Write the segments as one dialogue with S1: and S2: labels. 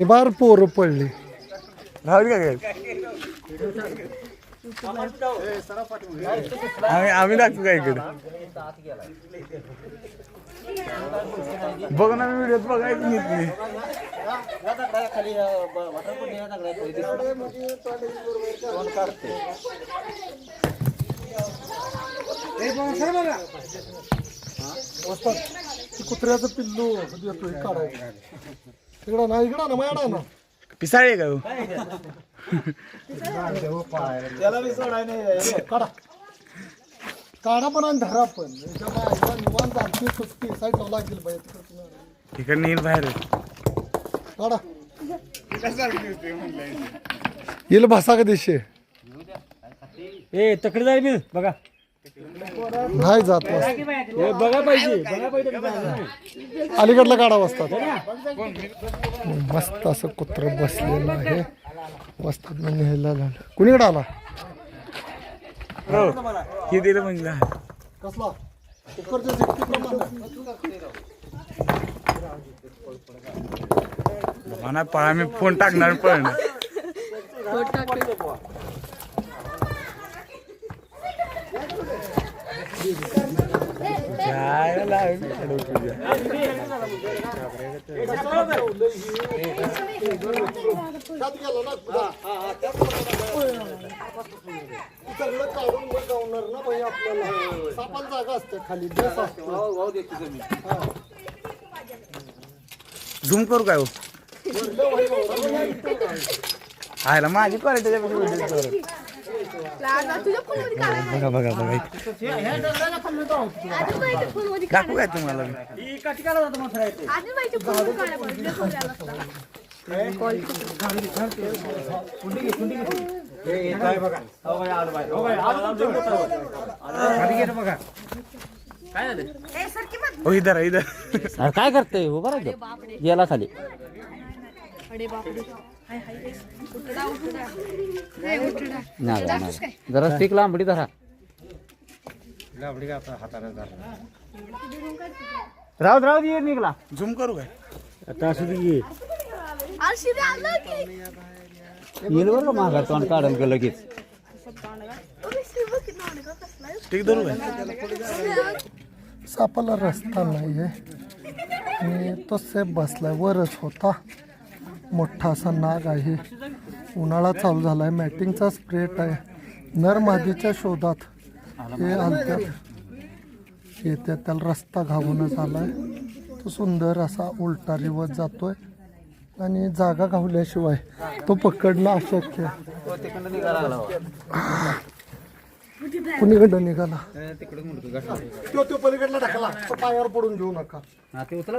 S1: बार पोरं पडली.
S2: राहुल काय आम्ही आम्ही दाखवू का इकडे? बघ ना व्हिडिओत बघायचं नीट मी
S1: ते कुत्र्याचं पिल्लू येतोय काढायचं इकडं ना इकडं ना माझ्या ना.
S2: पिसाळे का हो?
S1: काढा. काढा पण आणि धरा पण. याच्या निवांत आणखी सुट्टी साईडला लागेल तिकडं.
S2: तिकडे. नील बाहेर.
S1: काढा. येईल भासा का देशे?
S3: ए तकडे जाईल मी. बघा.
S1: नाही जात मस्त.
S3: हे बघा पाहिजे बघा पाहिजे. कसं आहे.
S1: अलीकडला काढा बसतात मस्त असं कुत्र बसलेलं आहे. वस्तात न्यायला लागलं कुणीकडे आला?
S2: हो हे दिलं म्हणजे
S1: कसला? शिट्टीप्रमाणे.
S2: म्हणा पळा मी फोन टाकणार पण. जायला लागली अडव तुझ्या.
S1: त्यात गेला ना कुठं? सगळं काढून गावणार ना बाई आपल्याला सापाला जागा असते खाली असतो
S2: झूम करू काय हो? आयला माझी क्वालिटी बघा बघा बघा दाखवू काय तुम्हाला?
S3: ही.
S2: हो इधर
S3: काय करते? उभा राहतो गेला खाली.
S4: अरे बापरे. हाय हाय रे. उठडा उठडा रे उठडा
S3: नाही नाही. जरा स्टिक लांबडी धरा राहू राहू दे निघला
S2: झूम करू काय
S3: आता असू दे ये. येईल बरं का माघार तोंड काढेल का लगेच
S4: आहे.
S2: धरू काय
S1: सापाला रस्ता नाहीये आणि तो सेफ बसलाय वरच होता मोठा असा नाग आहे. उन्हाळा चालू झाला आहे मॅटिंगचा स्प्रेट आहे नर मादीच्या शोधात हे आणतात येत्या त्याला रस्ता घावूनच आहे तो सुंदर असा उलटा रिवत आहे आणि जागा घावल्याशिवाय तो पकडणं अशक्य कुणीकडं निघाला? तो तो पलीकडला टाकला तो पायावर पडून घेऊ नका.
S3: हा ते उचला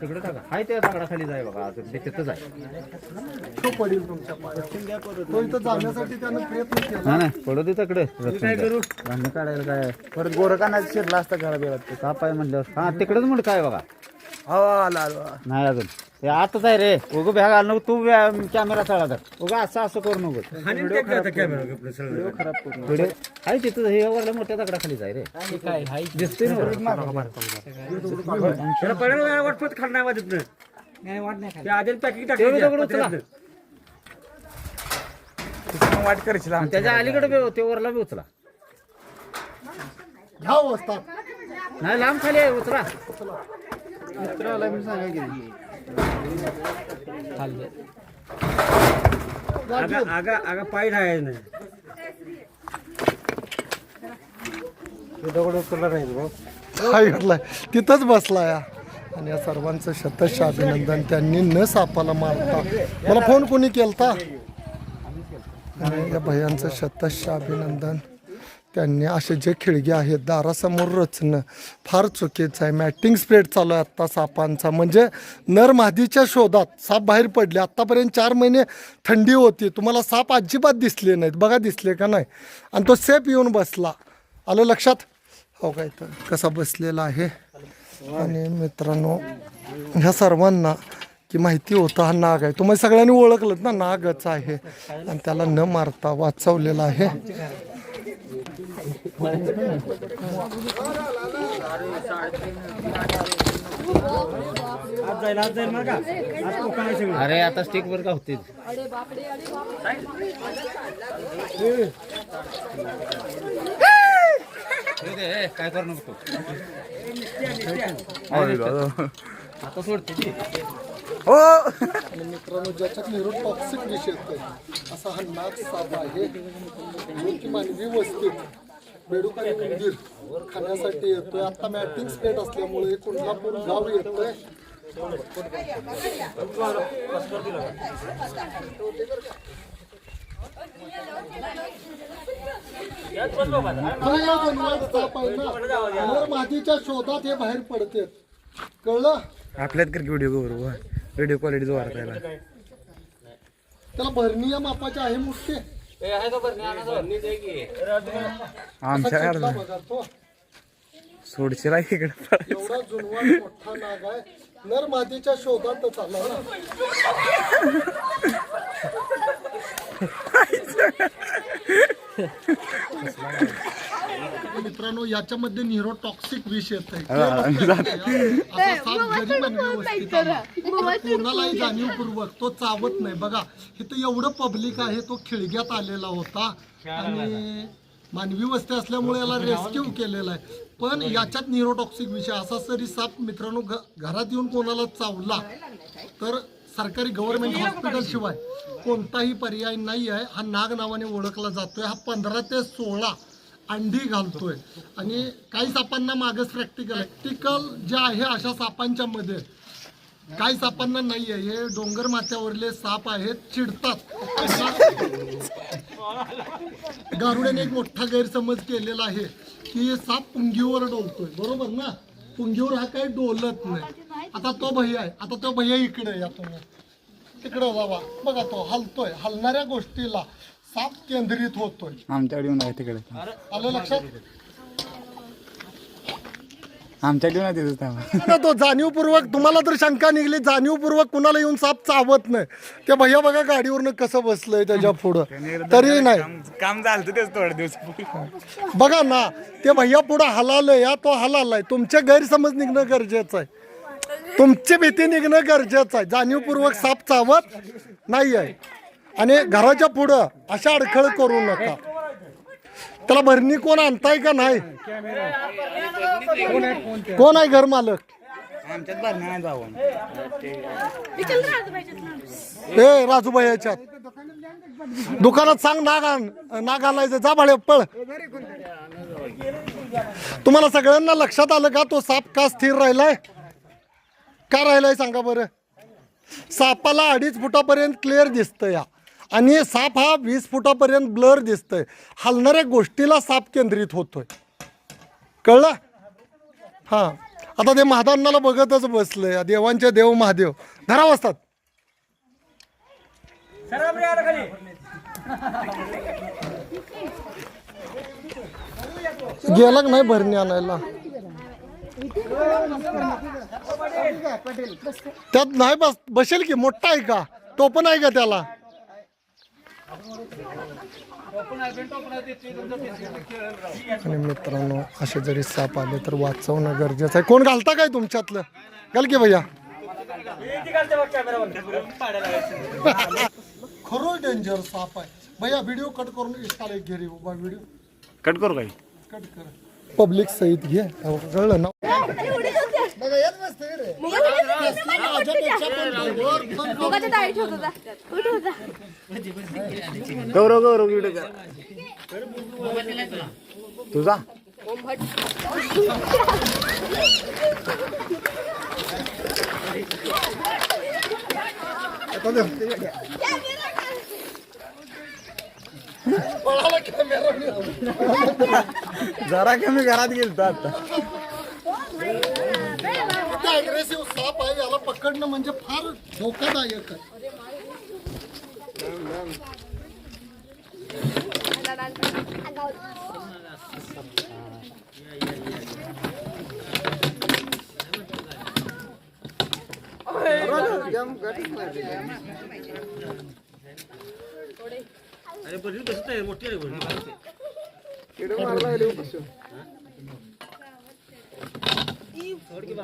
S3: तिकडे टाका. हाय त्या दगडाखाली जाय बघा तिथंच आहे.
S1: तो पडेल तुमच्या पायावर. तो इथं जाण्यासाठी त्यानं प्रयत्न केला.
S3: नाही नाही. पडू दे तिकडे. काय करू? भांडण काढायला काय?
S2: परत गोरकांना शिरला असता घरा बिरा
S3: साप आहे म्हणल्यावर. हा तिकडेच म्हणून काय बघा
S2: हो आला आला.
S3: नाही अजून. ते आताच आहे रे. उगं भ्या घाल नको तू कॅमेरा चढा तर उगा असं असं करू नको. व्हिडिओ आहे तिथं हे वरल्या मोठ्या दगडाखाली जाय रे. काय दिसतोय ना तेवढं दगड उचला.
S2: वाट करायची
S3: आणि त्याच्या अलीकडे बी ते वरला बी उचला. नाही लांब खाली आहे उचला.
S1: काय घडलाय? तिथंच बसलाय या. आणि या सर्वांचं शतश अभिनंदन. त्यांनी न सापाला मारता. मला फोन कोणी केलता? आणि या भयांचं शतश अभिनंदन. त्यांनी असे जे खिडगे आहेत दारासमोर रचणं फार चुकीचं आहे. मॅटिंग स्प्रेड चालू आहे आत्ता सापांचा. म्हणजे नर मादीच्या शोधात साप बाहेर पडले. आत्तापर्यंत चार महिने थंडी होती. तुम्हाला साप अजिबात दिसले नाहीत. बघा दिसले का नाही? आणि तो सेप येऊन बसला. आलं लक्षात? हो काय तर कसा बसलेला आहे? आणि मित्रांनो ह्या सर्वांना की माहिती होतं हा नाग आहे. तुम्ही सगळ्यांनी ओळखलं ना नागच आहे. आणि त्याला न मारता वाचवलेला आहे.
S3: अरे आता स्टिक वर का होते काय करू नको आता सोडते.
S2: हो
S1: मित्रांनो ज्याच्यात निरो टॉक्सिक विष येतोय असा हा नाग साप आहे. मानवी वस्तीत बेडूक आणि उंदीर खाण्यासाठी येतोय? आता मॅटिंग स्टेट असल्यामुळे कोल्हापूर गाव येतोय. हा या जंगलात साप आहे ना. मोर मादीच्या शोधात हे बाहेर पडते कळलं?
S2: आपल्यात कर व्हिडिओ बरोबर व्हिडिओ क्वालिटी जोरात राहिला
S1: त्याला भरणीय मापाचे आहे मोठे.
S2: आमच्या काढला सोडशील आहे इकडे.
S1: एवढा जुनवार मोठा नाग आहे. नर मादीच्या शोधातच आला ना. मित्रांनो याच्यामध्ये निरोटॉक्सिक विष येत जरी कोणालाही जाणीवपूर्वक तो चावत नाही. बघा इथं एवढं पब्लिक आहे तो खिळग्यात आलेला होता. आणि मानवी वस्ती असल्यामुळे याला रेस्क्यू केलेला आहे. पण याच्यात निरोटॉक्सिक विषय असा जरी साप मित्रांनो घरात येऊन कोणाला चावला तर सरकारी गव्हर्नमेंट हॉस्पिटल शिवाय कोणताही पर्याय नाही आहे हा नाग नावाने ओळखला जातोय. हा पंधरा ते सोळा अंडी घालतोय. आणि काही सापांना मागच प्रॅक्टिकल आहे प्रॅक्टिकल जे आहे अशा सापांच्या मध्ये काही सापांना नाही आहे हे डोंगर माथ्यावरले साप आहेत चिडतात. गारुड्याने एक मोठा गैरसमज केलेला आहे की साप पुंगीवर डोलतोय. बरोबर ना? पुंगीवर हा काही डोलत नाही. आता तो भैया आहे. आता तो भैया इकडे या तुम्ही. तिकडे जावा बघा तो हलतोय. हलणाऱ्या गोष्टीला साप केंद्रित होतोय.
S2: आमच्याकडे
S1: आलं लक्षात?
S2: आमच्याकडे येऊन आहे तिथं तेव्हा.
S1: ना तो जाणीवपूर्वक तुम्हाला तर शंका निघली जाणीवपूर्वक कुणाला येऊन साप चावत नाही. ते भैया बघा गाडीवरनं कसं बसलंय त्याच्या पुढं. तरी नाही.
S2: काम झालं तेच थोडे दिवस
S1: बघा ना ते भैया पुढं हलालय या तो हलालाय. तुमचे गैरसमज निघणं गरजेचं आहे. तुमची भीती निघणं गरजेचं आहे. जाणीवपूर्वक साप चावत नाही आहे आणि घराच्या पुढं अशा अडखळ करू नका. त्याला भरणी कोण आणताय का नाही? कोण आहे घर मालक?
S2: आमच्यात भरण्या नाही जाऊन
S1: ए राजूबाई याच्यात. दुकानात सांग नाग आण नाग आणायचं. जा भाडे पळ. तुम्हाला सगळ्यांना लक्षात आलं का तो साप का स्थिर राहिलाय? का राहिलाय सांगा बरं? सापाला अडीच फुटापर्यंत क्लिअर दिसतं या आणि साप हा वीस फुटापर्यंत ब्लर दिसतोय. हलणाऱ्या गोष्टीला साप केंद्रित होतोय. कळलं? हा. आता ते महादान्नाला बघतच बसलंय. देवांचे देव महादेव. धरा वाजतात. गेला का नाही भरणी आणायला? त्यात नाही बस बसेल की? मोठा आहे का? तो पण आहे का त्याला? आणि मित्रांनो असे जरी साप आले तर वाचवणं गरजेचं आहे. कोण घालता काय तुमच्यातलं? घाल की भैया. खरो डेंजर साप आहे. भैया व्हिडिओ कट करून इंस्टाला एक घे रे बाबा व्हिडिओ
S2: कट करू काही
S1: कट कर. पब्लिक सहित घे. अहो, कळलं ना? बघा येत नसते रे.
S4: मुगाच्या ठेवतो जा. कुठे होता
S2: गौरव गौरव व्हिडिओ तुझा? जरा कमी घरात गेलतो आता.
S1: अग्रेसिव्ह साप आहे याला पकडणं म्हणजे फार धोकादायक आहे. अरे बरं कसं आहे मोठी आहे बरं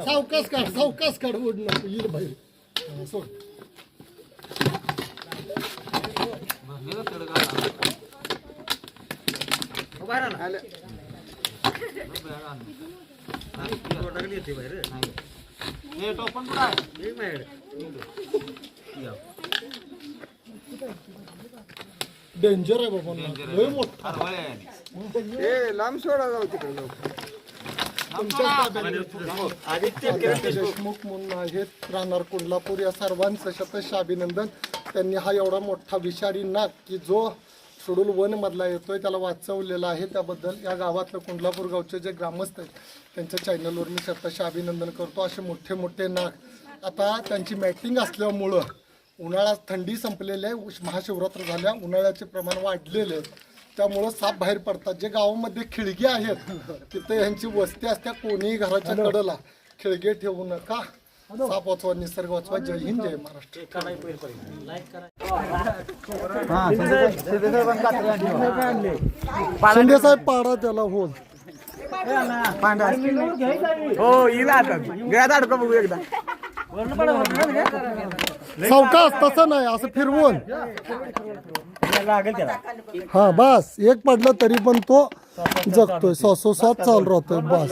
S1: सावकास काढ सावकास काढ उड येईल बाहेर. सोड. हा, सोड डेंजर आहे? बाबा लय मोठा. देशमुख. म्हणून आहेत. राहणार कोल्हापूर या सर्वांचं शतश अभिनंदन त्यांनी हा एवढा मोठा विषारी नाग की जो सुडूल वन मधला येतोय त्याला वाचवलेला आहे त्याबद्दल. या गावातलं कोल्हापूर गावचे जे ग्रामस्थ आहेत त्यांच्या चॅनलवर मी शतश अभिनंदन करतो. असे मोठे मोठे नाग. आता त्यांची मॅटिंग असल्यामुळं उन्हाळा थंडी संपलेली आहे. महाशिवरात्र झाल्या उन्हाळ्याचे प्रमाण वाढलेले आहे त्यामुळं साप बाहेर पडतात. जे गावामध्ये खिडकी आहेत तिथे यांची वस्ती असत्या कोणीही घराच्या कडेला खिडके ठेवू नका. साप वाचवा निसर्ग वाचवा जय हिंद जय महाराष्ट्र. शिंदे साहेब पाडा त्याला होल.
S2: हो येईल आता. गळ्यात अडका बघू एकदा.
S1: सावकाश तसं नाही असं फिरवून. हा बस. एक पडलं तरी पण तो जगतोय. सॉसो सात चालू राहतोय बस.